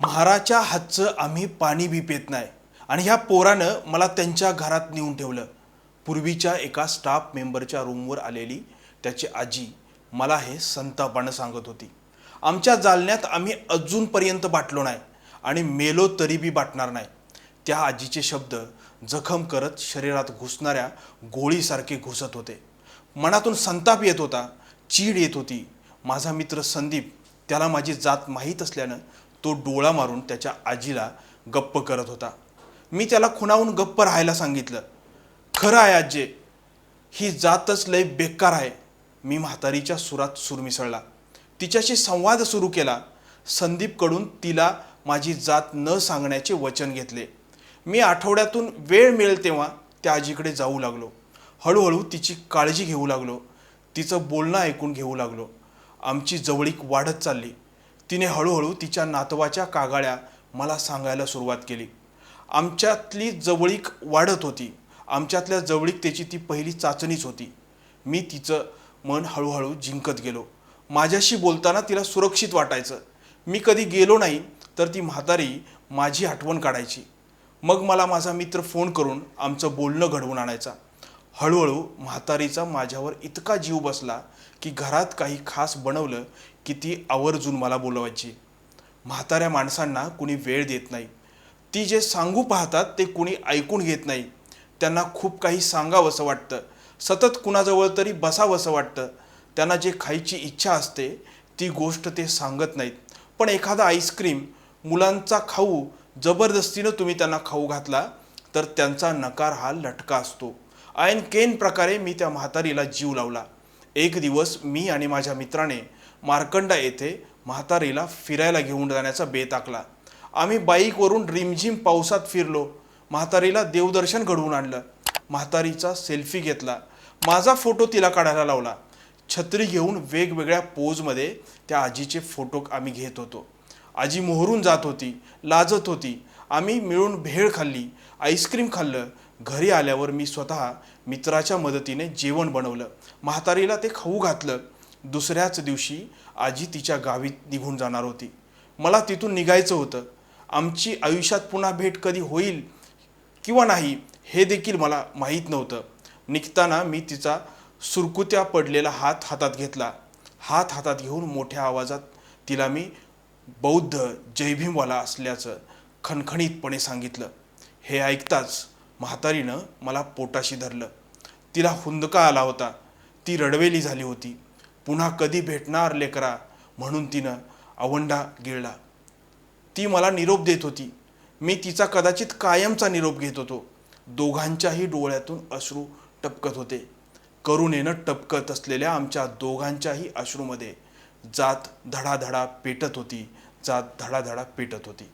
महाराच्या हातचं आम्ही पाणी बी पेत नाही. आणि ह्या पोरानं मला त्यांच्या घरात नेऊन ठेवलं. पूर्वीच्या एका स्टाफ मेंबरच्या रूमवर आलेली त्याची आजी मला हे संतापानं सांगत होती. आमच्या जालन्यात आम्ही अजूनपर्यंत बाटलो नाही आणि मेलो तरी बी बाटणार नाही. त्या आजीचे शब्द जखम करत शरीरात घुसणाऱ्या गोळीसारखे घुसत होते. मनातून संताप येत होता चीड येत होती. माझा मित्र संदीप त्याला माझी जात माहीत असल्यानं तो डोळा मारून त्याच्या आजीला गप्प करत होता. मी त्याला खुणावून गप्प राहायला सांगितलं. खरं आहे आजे ही जातच लय बेकार आहे. मी म्हातारीच्या सुरात सूर मिसळला. तिच्याशी संवाद सुरू केला. संदीपकडून तिला माझी जात न सांगण्याचे वचन घेतले. मी आठवड्यातून वेळ मिळेल तेव्हा त्या आजीकडे जाऊ लागलो. हळूहळू तिची काळजी घेऊ लागलो. तिचं बोलणं ऐकून घेऊ लागलो. आमची जवळीक वाढत चालली. तिने हळूहळू तिच्या नातवाच्या कागाळ्या मला सांगायला सुरुवात केली. आमच्यातली जवळीक वाढत होती. आमच्यातल्या जवळीकतेची ती पहिली चाचणीच होती. मी तिचं मन हळूहळू जिंकत गेलो. माझ्याशी बोलताना तिला सुरक्षित वाटायचं. मी कधी गेलो नाही तर ती म्हातारी माझी आठवण काढायची. मग मला माझा मित्र फोन करून आमचं बोलणं घडवून आणायचा. हळूहळू म्हातारीचा माझ्यावर इतका जीव बसला की घरात काही खास बनवलं की ती आवर्जून मला बोलवायची. म्हाताऱ्या माणसांना कुणी वेळ देत नाही. ती जे सांगू पाहतात ते कुणी ऐकून घेत नाही. त्यांना खूप काही सांगावंसं वाटतं. सतत कुणाजवळ तरी बसावंसं वाटतं. त्यांना जे खायची इच्छा असते ती गोष्ट ते सांगत नाहीत. पण एखादा आईस्क्रीम मुलांचा खाऊ जबरदस्तीनं तुम्ही त्यांना खाऊ घातला तर त्यांचा नकार हा लटका असतो. ऐन केन प्रकारे मी त्या म्हातारीला जीव लावला. एक दिवस मी आणि माझ्या मित्राने मार्कंडा येथे म्हातारीला फिरायला घेऊन जाण्याचा बेत आखला आम्ही बाईकवरून रिमझिम पावसात फिरलो. म्हातारीला देवदर्शन घडवून आणलं. म्हातारीचा सेल्फी घेतला. माझा फोटो तिला काढायला लावला. छत्री घेऊन वेगवेगळ्या पोजमध्ये त्या आजीचे फोटो आम्ही घेत होतो. आजी मोहरून जात होती लाजत होती. आम्ही मिळून भेळ खाल्ली आईस्क्रीम खाल्लं घरी आल्यावर मी स्वतः मित्राच्या मदतीने जेवण बनवलं. म्हातारीला ते खाऊ घातलं. दुसऱ्याच दिवशी आजी तिच्या गावी निघून जाणार होती. मला तिथून निघायचं होतं. आमची आयुष्यात पुन्हा भेट कधी होईल किंवा नाही हे देखील मला माहीत नव्हतं. निघताना मी तिचा सुरकुत्या पडलेला हात हातात घेतला. हात हातात घेऊन मोठ्या आवाजात तिला मी बौद्ध जयभीमवाला असल्याचं खणखणीतपणे सांगितलं. हे ऐकताच म्हातारीनं मला पोटाशी धरलं. तिला हुंदका आला होता. ती रडवेली झाली होती. पुन्हा कधी भेटणार लेकरा? म्हणून तिनं अवंडा गिळला. ती मला निरोप देत होती. मी तिचा कदाचित कायमचा निरोप घेत होतो. दोघांच्याही डोळ्यातून अश्रू टपकत होते. करुणेनं टपकत असलेल्या आमच्या दोघांच्याही अश्रूमध्ये जात धडाधडा पेटत होती. जात धडाधडा पेटत होती.